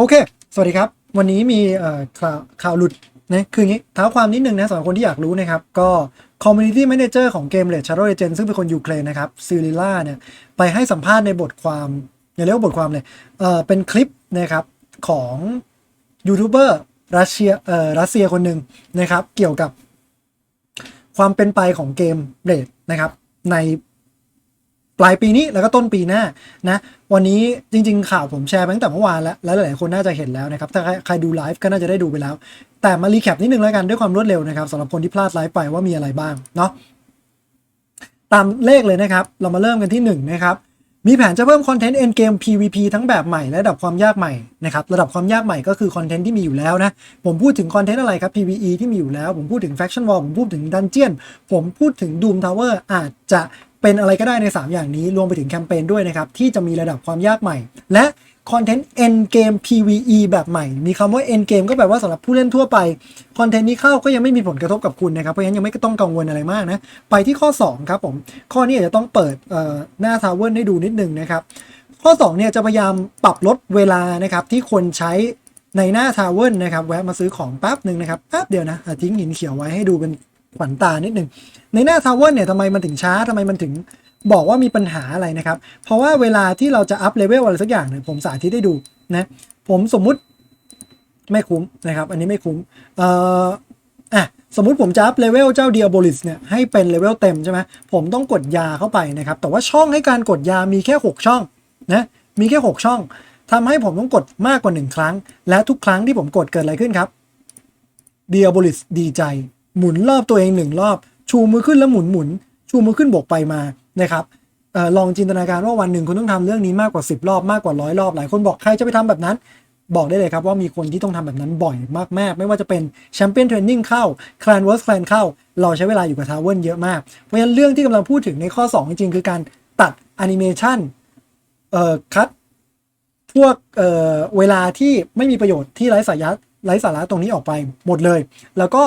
โอเค สวัสดีครับ วันนี้มีข่าวข่าวหลุดนะคืออย่างนี้เท้าความนิดนึงนะสำหรับคนที่อยากรู้นะครับ ก็ Community Manager ของเกม Red Shadow Legends ซึ่งเป็นคนยูเครนนะครับซิลิล่าเนี่ยไปให้สัมภาษณ์ในบทความอย่าเรียกว่าบทความเลยเออเป็นคลิปนะครับของยูทูบเบอร์รัสเซียเอ่อรัสเซียคนหนึ่งนะครับ เกี่ยวกับความเป็นไปของเกมเรดนะครับใน ปลายปีนี้แล้วก็ต้นปีหน้านะ วันนี้จริง ๆ ข่าวผมแชร์ไปตั้งแต่เมื่อวานแล้วแล้วหลายๆคนน่าจะเห็นแล้วนะครับ ถ้าใครดูไลฟ์ก็น่าจะได้ดูไปแล้ว แต่มารีแคปนิดนึงแล้วกันด้วยความรวดเร็วนะครับสำหรับคนที่พลาดไลฟ์ไปว่ามีอะไรบ้างเนาะตามเลขเลยนะครับ เรามาเริ่มกันที่1นะครับมีแผนจะเพิ่มคอนเทนต์ end game PVP ทั้งแบบใหม่และระดับความยากใหม่นะครับระดับความยากใหม่ก็คือคอนเทนต์ที่มีอยู่แล้วนะผมพูดถึงคอนเทนต์อะไรครับ PVE ที่มีอยู่แล้ว ผมพูดถึง Faction War ผมพูดถึง Dungeon ผมพูดถึง Doom Tower อาจจะ เป็นอะไรก็ได้ใน 3 อย่างนี้ รวมไปถึงแคมเปญด้วยนะครับ ที่จะมีระดับความยากใหม่ และคอนเทนต์ end game PVE แบบใหม่ มีคำว่า end game ก็แปลว่าสำหรับผู้เล่นทั่วไปคอนเทนต์นี้เข้าก็ยังไม่มีผลกระทบกับคุณนะครับ เพราะฉะนั้นยังไม่ต้องกังวลอะไรมากนะ ไปที่ข้อ 2 ครับผม ข้อนี้อาจจะต้องเปิดหน้าทาวเวอร์ให้ดูนิดนึงนะครับ ข้อ2เนี่ยจะพยายามปรับลดเวลานะครับที่คนใช้ในหน้าทาวเวอร์นะครับแวะมาซื้อของแป๊บหนึ่งนะครับแป๊บเดียวนะทิ้งหินเขียวไว้ให้ดูเป็น ขวัญตานิดหนึ่งในหน้าทาวเวอร์เนี่ยทำไมมันถึงช้าทำไมมันถึงบอกว่ามีปัญหาอะไรนะครับ เพราะว่าเวลาที่เราจะอัพเลเวลอะไรสักอย่างเนี่ยผมสาธิตให้ดูนะผมสมมุติไม่คุ้มนะครับ อันนี้ไม่คุ้มเอ่ออะสมมุติผมจะอัพเลเวลเจ้าเดียโบลิสเนี่ยให้เป็นเลเวลเต็มใช่ไหมผมต้องกดยาเข้าไปนะครับ แต่ว่าช่องให้การกดยามีแค่ 6 ช่องนะมีแค่ 6 ช่องทำให้ผมต้องกดมากกว่า 1 ครั้ง และทุกครั้งที่ผมกดเกิดอะไรขึ้นครับเดียโบลิสดีใจ หมุนรอบตัวเองหนึ่งรอบ ชูมือขึ้นแล้วหมุนหมุน ชูมือขึ้นบวกไปมานะครับออลองจินตนาการว่าวันหนึ่งคุณต้องทำเรื่องนี้มากกว่า 10 รอบมากกว่าร้อยรอบหลายคนบอกใครจะไปทำแบบนั้น บอกได้เลยครับว่ามีคนที่ต้องทำแบบนั้นบ่อยมากๆ ไม่ว่าจะเป็นแชมเปี้ยนเทรนนิ่งเข้าคลานเวิร์สแคลนเข้า เราใช้เวลาอยู่กับทาวเวิลเยอะมาก เพราะฉะนั้นเรื่องที่กำลังพูดถึงในข้อ 2 จริงๆ คือการตัดแอนิเมชันเอ่อคัดพวกเอ่อเวลาที่ไม่มีประโยชน์ที่ไร้สาระไร้สาระตรงนี้ออกไปหมดเลย แล้วก็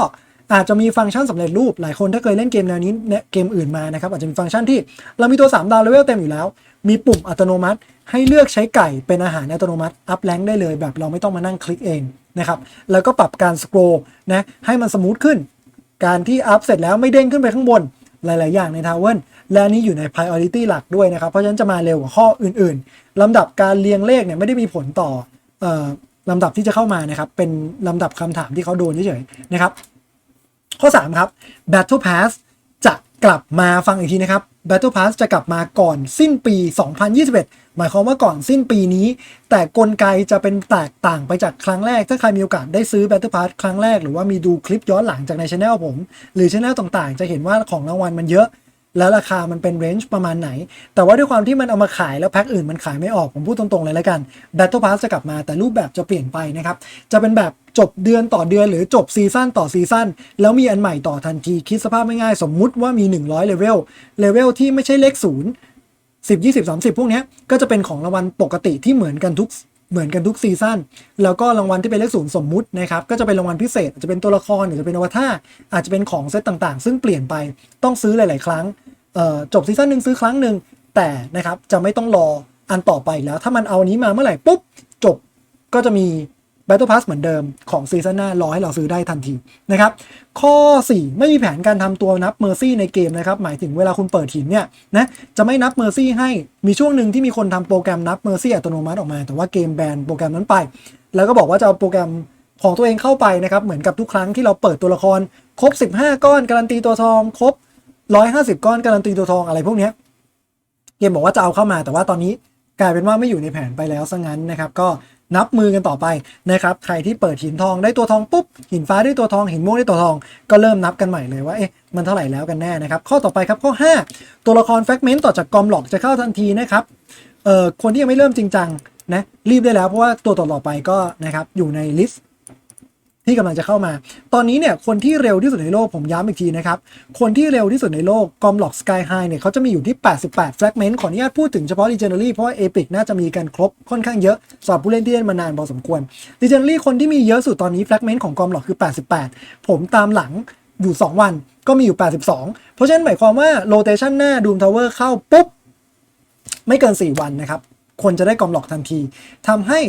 อาจจะมีฟังก์ชันสำเร็จรูปหลายคนถ้าเคยเล่นเกมแนวนี้เนี่ยเกมอื่นมานะครับอาจจะมีฟังก์ชันที่เรามีตัว 3 ดาวเลเวลเต็มอยู่แล้ว มีปุ่มอัตโนมัติ ให้เลือกใช้ไก่เป็นอาหารอัตโนมัติอัพแรงได้เลย แบบเราไม่ต้องมานั่งคลิกเองนะครับแล้วก็ปรับการสครอลนะให้มันสมูทขึ้น การที่อัพเสร็จแล้วไม่เด้งขึ้นไปข้างบนหลาย ๆ อย่างในทาวเวลและนี้อยู่ใน priority หลักด้วยนะครับ เพราะฉะนั้นจะมาเร็วกว่าข้ออื่น ๆ ลำดับการเรียงเลขเนี่ยไม่ได้มีผลต่อเอ่อลำดับที่จะเข้ามานะครับ เป็นลำดับคำถามที่เขาโดนเฉย ๆ นะครับ ข้อ 3 ครับ Battle Pass จะกลับมาฟังอีกทีนะครับ Battle Pass จะกลับมาก่อนสิ้นปี 2021 หมายความว่าก่อนสิ้นปีนี้ แต่กลไกจะเป็นแตกต่างไปจากครั้งแรก ถ้าใครมีโอกาสได้ซื้อ Battle Pass ครั้งแรก หรือว่ามีดูคลิปย้อนหลังจากในช anel ผม หรือช anel ต่างๆ จะเห็นว่าของรางวัลมันเยอะ แล้วราคามันเป็นเรนจ์ประมาณไหน แต่ว่าด้วยความที่มันเอามาขายแล้วแพ็คอื่นมันขายไม่ออก ผมพูดตรงๆเลยแล้วกัน Battle Pass จะกลับมาแต่รูปแบบจะเปลี่ยนไปนะครับ จะเป็นแบบจบเดือนต่อเดือนหรือจบซีซั่นต่อซีซั่นแล้วมีอันใหม่ต่อทันที คิดสภาพไม่ง่ายสมมุติว่ามี 100เลเวลเลเวลที่ไม่ใช่เลขศูนย์10 20 30พวกนี้ก็จะเป็นของรางวัลปกติที่เหมือนกันทุก เหมือนกันทุกซีซั่นแล้วก็รางวัลที่เป็นเลขศูนย์สมมุตินะครับก็จะเป็นรางวัลพิเศษอาจจะเป็นตัวละครหรือจะเป็นอวตารอาจจะเป็นของเซตต่างๆ ซึ่งเปลี่ยนไปต้องซื้อหลาย ๆ ครั้งจบซีซั่นหนึ่งซื้อครั้งหนึ่งแต่นะครับจะไม่ต้องรออันต่อไปแล้ว ถ้ามันเอาอันนี้มาเมื่อไหร่ปุ๊บจบก็จะมี Battle Pass เหมือนเดิมของซีซั่นหน้ารอให้เราซื้อได้ทันทีนะครับ ข้อ 4 ไม่มีแผนการทำตัวนับเมอร์ซี่ในเกมนะครับ หมายถึงเวลาคุณเปิดหินเนี่ยนะจะไม่นับเมอร์ซี่ให้มีช่วงหนึ่งที่มีคนทำโปรแกรมนับเมอร์ซี่อัตโนมัติออกมา แต่ว่าเกมแบนโปรแกรมนั้นไป แล้วก็บอกว่าจะเอาโปรแกรมของตัวเองเข้าไปนะครับเหมือนกับทุกครั้งที่เราเปิดตัวละครครบ 15 ก้อนการันตีตัวทองครบร้อยห้าสิบก้อนการันตีตัวทองอะไรพวกนี้เกมบอกว่าจะเอาเข้ามาแต่ว่าตอนนี้กลายเป็นว่าไม่อยู่ในแผนไปแล้วซะงั้นนะครับ ก็ นับมือกันต่อไปนะครับใครที่เปิดหินทองได้ตัวทองปุ๊บหินฟ้าได้ตัวทองหินม่วงได้ตัวทอง ก็เริ่มนับกันใหม่เลยว่าเอ๊ะมันเท่าไหร่แล้วกันแน่นะครับข้อต่อไปครับข้อ 5 ตัวละครแฟกเมนต์ต่อจากกอมหลอกจะเข้าทันทีนะครับเอ่อคนที่ยังไม่เริ่มจริงจังนะรีบได้แล้วเพราะว่าตัวต่อๆไปก็นะครับอยู่ในลิสต์ ที่กำลังจะเข้ามา ตอนนี้เนี่ยคนที่เร็วที่สุดในโลกผมย้ำอีกทีนะครับ คนที่เร็วที่สุดในโลกกอมหลอกสกายไฮเนี่ยเขาจะมีอยู่ที่ 88 fragment ขออนุญาตพูดถึงเฉพาะ Legendary เพราะว่า Epic น่าจะมีกันครบค่อนข้างเยอะสำหรับผู้เล่นที่เล่นมานานพอสมควร Legendary คนที่มีเยอะสุดตอนนี้ fragment ของกอมหลอกคือ 88 ผมตามหลังอยู่ 2 วันก็มีอยู่ 82 เพราะฉะนั้นหมายความว่า rotation หน้า Doom Tower เข้าปุ๊บไม่เกิน 4 วันนะครับคนจะได้กอมหลอกทันทีทำให้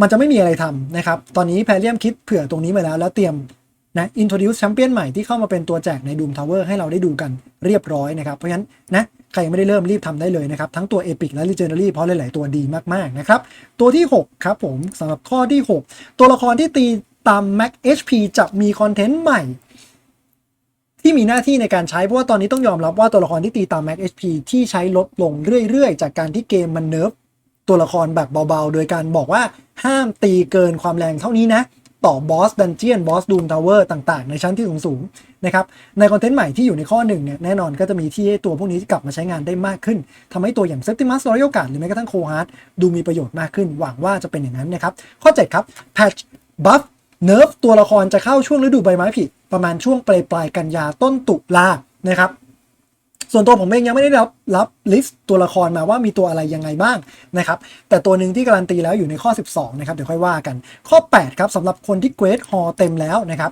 มันจะไม่มีอะไรทำนะครับ ตอนนี้แพเรียมคิดเผื่อตรงนี้มาแล้ว แล้วเตรียมนะ introduce แชมเปี้ยนใหม่ที่เข้ามาเป็นตัวแจกใน Doom Tower ให้เราได้ดูกันเรียบร้อยนะครับ เพราะฉะนั้นนะใครยังไม่ได้เริ่มรีบทำได้เลยนะครับ ทั้งตัว Epic และ Legendary เพราะหลาย ๆ ตัวดีมาก ๆ นะครับ ตัวที่ 6 ครับผมสำหรับข้อที่ 6 ตัวละครที่ตีตาม Max HP จะมีคอนเทนต์ใหม่ ที่มีหน้าที่ในการใช้ เพราะว่าตอนนี้ต้องยอมรับว่าตัวละครที่ตีตาม Max HP ที่ใช้ลดลงเรื่อย ๆ จากการที่เกมมันเนิร์ฟ ตัวละครแบบเบาๆ โดยการบอกว่าห้ามตีเกินความแรงเท่านี้นะ ต่อบอสดันเจียนบอสดูมทาวเวอร์ต่างๆ ในชั้นที่สูงๆนะครับในคอนเทนต์ใหม่ที่อยู่ในข้อหนึ่งเนี่ยแน่นอนก็จะมีที่ให้ตัวพวกนี้กลับมาใช้งานได้มากขึ้นทำให้ตัวอย่างเซ p ติมัสรอยัลการหรือแม้กระทั่งโคฮาร์ดดูมีประโยชน์มากขึ้น หวังว่าจะเป็นอย่างนั้นนะครับข้อ7ครับแพทช์บัฟเนิร์ฟตัวละครจะเข้าช่วงฤดูใบไม้ผลิประมาณช่วงปลายปลายกันยาต้นตุลานะครับ ส่วนตัวผมเองยังไม่ได้รับรับลิสต์ตัวละครมาว่ามีตัวอะไรยังไงบ้างนะครับแต่ตัวหนึ่งที่การันตีแล้วอยู่ในข้อ 12 นะครับ เดี๋ยวค่อยว่ากัน ข้อ 8 ครับสำหรับคนที่เกรดฮอเต็มแล้วนะครับ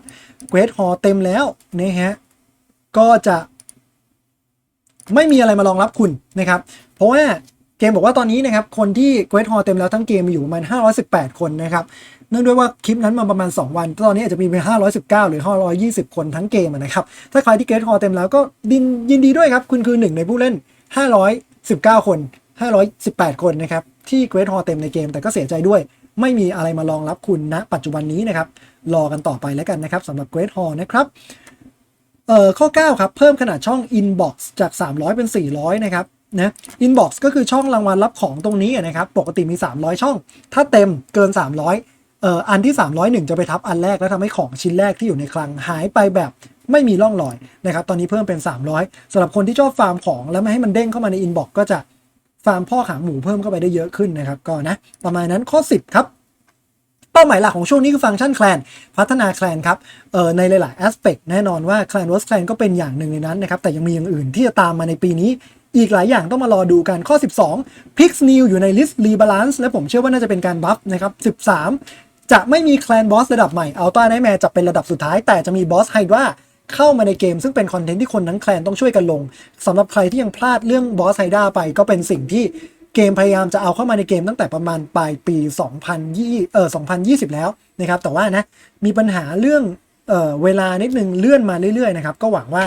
เกรดฮอเต็มแล้วนะฮะก็จะไม่มีอะไรมารองรับคุณนะครับ เพราะว่าเกมบอกว่าตอนนี้นะครับ คนที่เกรดฮอเต็มแล้วทั้งเกมมีอยู่ประมาณ 518 คนนะครับ นื่องด้วยว่าคลิปนั้นมาประมาณ 2 วัน ตอนนี้อาจจะมีเป็น519 หรือ 520 คนทั้งเกมนะครับ ถ้าใครที่เกรดฮอเต็มแล้วก็ดินยินดีด้วยครับ คุณคือหนึ่งในผู้เล่น 519 คน 518 คนนะครับ ที่เกรดฮอเต็มในเกม แต่ก็เสียใจด้วย ไม่มีอะไรมารองรับคุณณปัจจุบันนี้นะครับ รอกันต่อไปแล้วกันนะครับสำหรับเกรดฮอนะครับเอ่อข้อ 9 ครับ เพิ่มขนาดช่อง inbox จาก 300 เป็น 400 นะครับนะ inbox ก็คือช่องรางวัลรับของตรงนี้นะครับ ปกติมี 300 ช่อง ถ้าเต็มเกิน 300 เอ่ออันที่ 301 จะไปทับอันแรก แล้วทำให้ของชิ้นแรกที่อยู่ในคลังหายไปแบบไม่มีร่องรอยนะครับตอนนี้เพิ่มเป็น 300สำหรับคนที่ชอบฟาร์มของแล้วไม่ให้มันเด้งเข้ามาใน inbox ก็จะฟาร์มพ่อขาหมูเพิ่มเข้าไปได้เยอะขึ้นนะครับก็นะประมาณนั้นข้อ 10 ครับเป้าหมายหลักของช่วงนี้คือฟังก์ชันแคลนพัฒนาแคลนครับเอ่อในหลายๆ aspect แน่นอนว่าแคลนวอสแคลนก็เป็นอย่างหนึ่งในนั้นนะครับแต่ยังมีอย่างอื่นที่จะตามมาในปีนี้ อีกหลายอย่างต้องมารอดูกันข้อ 12 Pix New อยู่ใน list rebalance และผมเชื่อว่าน่าจะเป็นการบัฟนะครับ 13 จะไม่มีแคลนบอสระดับใหม่อัลต้าไนแมร์จะเป็นระดับสุดท้าย แต่จะมีบอสไฮดราเข้ามาในเกมซึ่งเป็นคอนเทนต์ที่คนทั้งแคลนต้องช่วยกันลงสำหรับใครที่ยังพลาดเรื่องบอสไฮดราไปก็เป็นสิ่งที่เกมพยายามจะเอาเข้ามาในเกมตั้งแต่ประมาณปลายปี 2020เอ่อ2020 แล้วนะครับ แต่ว่านะ มีปัญหาเรื่องเอ่อเวลานิดนึงเลื่อนมาเรื่อยๆนะครับ ก็หวังว่า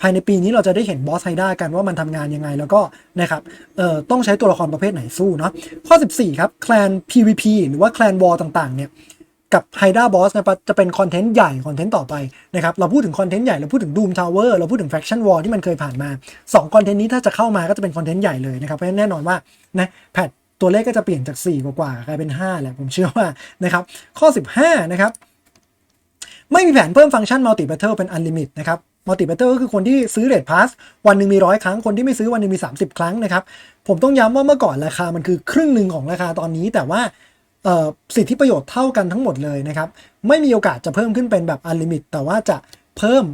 ภายในปีนี้เราจะได้เห็นบอสไฮด้ากันว่ามันทำงานยังไงแล้วก็นะครับเอ่อต้องใช้ตัวละครประเภทไหนสู้เนาะข้อ 14 ครับแคลน PVP หรือว่าแคลนวอลต่างๆเนี่ยกับ h y d a Boss นะครับจะเป็นคอนเทนต์ใหญ่คอนเทนต์ต่อไปนะครับเราพูดถึงคอนเทนต์ใหญ่เราพูดถึง Doom Tower เราพูดถึง Faction War ที่มันเคยผ่านมา2คอนเทนต์นี้ถ้าจะเข้ามาก็จะเป็นคอนเทนต์ใหญ่เลยนะครับเพราะฉะนั้นแน่นอนว่านะแพทตัวเลขก็จะเปลี่ยนจาก 4 กว่าๆกลายเป็น 5 แหละผมเชื่อว่านะครับข้อ 15 นะครับ ไม่มีแผนเพิ่มฟังก์ชัน Multi Battle เป็น Unlimit นะครับ Multi Battle ก็คือคนที่ซื้อ Rate Pass วันหนึ่งมีร้อยครั้งคนที่ไม่ซื้อวันหนึ่งมี 30 ครั้งนะครับ ผมต้องย้ำว่าเมื่อก่อนราคามันคือครึ่งหนึ่งของราคาตอนนี้ แต่ว่าสิทธิประโยชน์เท่ากันทั้งหมดเลยนะครับ ไม่มีโอกาสจะเพิ่มขึ้นเป็นแบบ Unlimit แต่ว่าจะเพิ่ม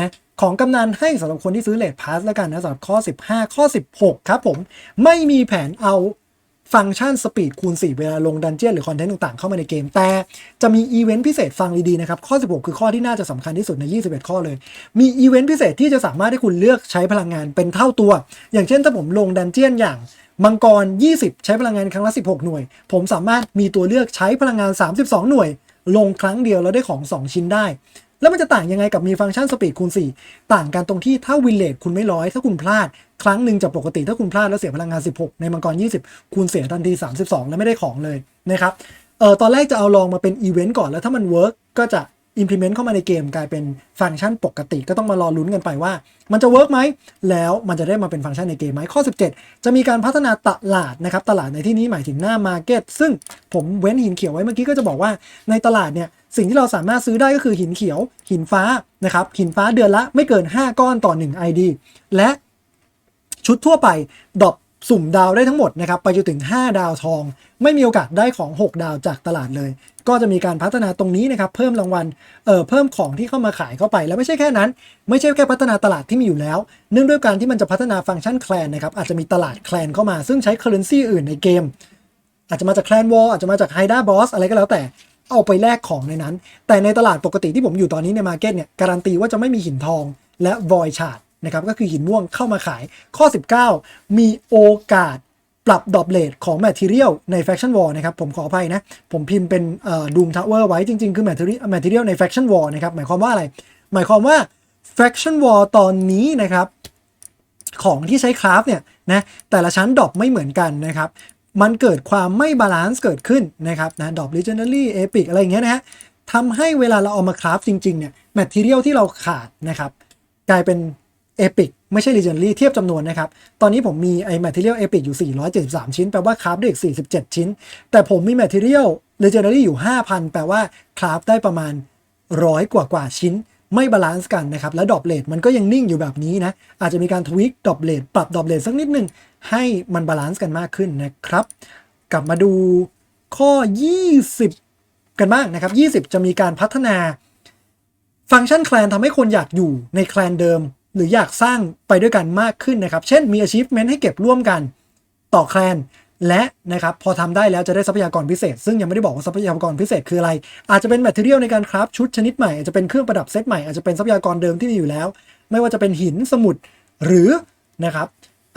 นะของกำนันให้สำหรับคนที่ซื้อ Rate Pass แล้วกันนะสำหรับข้อ 15 ข้อ 16 ครับผม ไม่มีแผนเอา ฟังก์ชันสปีดคูณ 4 เวลาลงดันเจี้ยนหรือคอนเทนต์ต่างๆเข้ามาในเกม แต่จะมีอีเวนต์พิเศษฟังดีๆนะครับ ข้อ 16 คือข้อที่น่าจะสำคัญที่สุดใน 21 ข้อเลย มีอีเวนต์พิเศษที่จะสามารถให้คุณเลือกใช้พลังงานเป็นเท่าตัว อย่างเช่นถ้าผมลงดันเจี้ยนอย่างมังกร 20 ใช้พลังงานครั้งละ 16 หน่วย ผมสามารถมีตัวเลือกใช้พลังงาน 32 หน่วย ลงครั้งเดียวแล้วได้ของ 2 ชิ้นได้ แล้วมันจะต่างยังไงกับมีฟังก์ชันสปีดคูณ 4 ต่างกันตรงที่ถ้าวินเลทคุณไม่ร้อยถ้าคุณพลาด ครั้งหนึ่งจากปกติถ้าคุณพลาดแล้วเสียพลังงาน 16 ในมังกร 20 คุณเสียทันที 32 แล้วไม่ได้ของเลยนะครับเออตอนแรกจะเอาลองมาเป็นอีเวนต์ก่อนแล้วถ้ามันเวิร์กก็จะ implement เข้ามาในเกมกลายเป็นฟังก์ชันปกติก็ต้องมารอลุ้นกันไปว่า มันจะเวิร์กไหม แล้วมันจะได้มาเป็นฟังก์ชันในเกมไหมข้อ 17 จะมีการพัฒนาตลาดนะครับ ตลาดในที่นี้หมายถึงหน้า Market ซึ่งผมเว้นหินเขียวไว้เมื่อกี้ก็จะบอกว่าในตลาดเนี่ย สิ่งที่เราสามารถซื้อได้ก็คือหินเขียว หินฟ้านะครับ หินฟ้าเดือนละไม่เกิน 5 ก้อนต่อ 1 ID และชุดทั่วไปดรอปสุ่มดาวได้ทั้งหมดนะครับไปจนถึง 5 ดาวทอง ไม่มีโอกาสได้ของ 6 ดาวจากตลาดเลย ก็จะมีการพัฒนาตรงนี้นะครับ เพิ่มรางวัลเอ่อเพิ่มของที่เข้ามาขายเข้าไป แล้วไม่ใช่แค่นั้น ไม่ใช่แค่พัฒนาตลาดที่มีอยู่แล้ว เนื่องด้วยการที่มันจะพัฒนาฟังก์ชันแคลนนะครับอาจจะมีตลาดแคลนเข้ามาซึ่งใช้เคอร์เรนซีอื่นในเกม อาจจะมาจากแคลนวอลอาจจะมาจากไฮด้าบอสอะไรก็แล้วแต่ เอาไปแลกของในนั้น แต่ในตลาดปกติที่ผมอยู่ตอนนี้ในมาร์เก็ตเนี่ยการันตีว่าจะไม่มีหินทองและวอยชาร์ดนะครับก็คือหินม่วงเข้ามาขายข้อ 19 มีโอกาสปรับดอ p เลทของ Material ใน Faction War นะครับผมขออภัยนะ ผมพิมพ์เป็นเอ่อ Doom Tower ไว้จริง ๆ คือ Material Material ใน Faction War นะครับหมายความว่าอะไร หมายความว่า Faction War ตอนนี้นะครับ ของที่ใช้คราฟเนี่ยนะแต่ละชั้นดรอปไม่เหมือนกันนะครับ มันเกิดความไม่บาลานซ์เกิดขึ้นนะครับนะดรอป Legendary Epic อะไรอย่างเงี้ยนะฮะทำให้เวลาเราเอามาคราฟจริงๆเนี่ยแมทเทียลที่เราขาดนะครับกลายเป็น Epic ไม่ใช่ Legendary เทียบจำนวนนะครับ ตอนนี้ผมมีไอ้ Material Epic อยู่ 473 ชิ้น แปลว่าคราฟได้อีก 47 ชิ้น แต่ผมมี Material Legendary อยู่ 5,000 แปลว่าคราฟได้ประมาณร้อยกว่ากว่าชิ้นไม่บาลานซ์กันนะครับ แล้วดรอปเลทมันก็ยังนิ่งอยู่แบบนี้นะ อาจจะมีการทวิกดรอปเลทปรับดรอปเลทสักนิดหนึ่ง ให้มันบาลานซ์กันมากขึ้นนะครับ กลับมาดูข้อ 20 กันบ้างนะครับ 20 จะมีการพัฒนา ฟังก์ชันแคลนทำให้คนอยากอยู่ในแคลนเดิม หรืออยากสร้างไปด้วยกันมากขึ้นนะครับ เช่นมี achievement ให้เก็บร่วมกันต่อแคลนและนะครับพอทำได้แล้วจะได้ทรัพยากรพิเศษ ซึ่งยังไม่ได้บอกว่าทรัพยากรพิเศษคืออะไร อาจจะเป็นแมทเทียลในการคราฟชุดชนิดใหม่ อาจจะเป็นเครื่องประดับเซตใหม่ อาจจะเป็นทรัพยากรเดิมที่มีอยู่แล้ว ไม่ว่าจะเป็นหินสมุดหรือนะครับ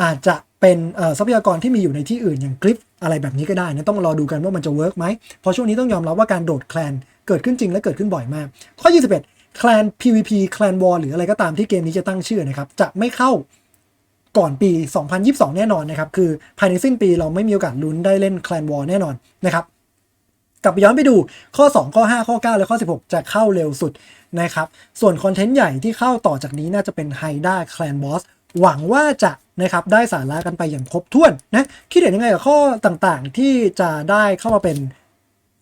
อาจจะเป็นทรัพยากรที่มีอยู่ในที่อื่นอย่างกริฟอะไรแบบนี้ก็ได้นะต้องรอดูกันว่ามันจะเวิร์กไหมเพราะช่วงนี้ต้องยอมรับว่าการโดดแคลนเกิดขึ้นจริงและเกิดขึ้นบ่อยมาก ข้อ 21 แคลน PVP แคลน War หรืออะไรก็ตามที่เกมนี้จะตั้งชื่อนะครับ จะไม่เข้าก่อนปี 2022 แน่นอนนะครับ คือภายในสิ้นปีเราไม่มีโอกาสลุ้นได้เล่นแคลน War แน่นอนนะครับกลับไปย้อนไปดูข้อ 2 ข้อ 5 ข้อ 9 และข้อ 16 จะเข้าเร็วสุดนะครับ ส่วนคอนเทนต์ใหญ่ที่เข้าต่อจากนี้น่าจะเป็น h y d a Clan Boss หวังว่าจะ นะครับได้สาระกันไปอย่างครบถ้วนนะคิดเห็นยังไงกับข้อต่างๆ ที่จะได้เข้ามาเป็น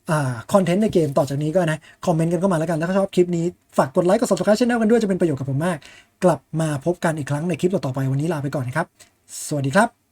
อ่าคอนเทนต์ในเกมต่อจากนี้ก็นะ คอมเมนต์กันเข้ามาแล้วกัน ถ้าชอบคลิปนี้ ฝากกดไลค์กด subscribe channel กันด้วยจะเป็นประโยชน์กับผมมาก กลับมาพบกันอีกครั้งในคลิปต่อๆไปวันนี้ลาไปก่อนนะครับ สวัสดีครับ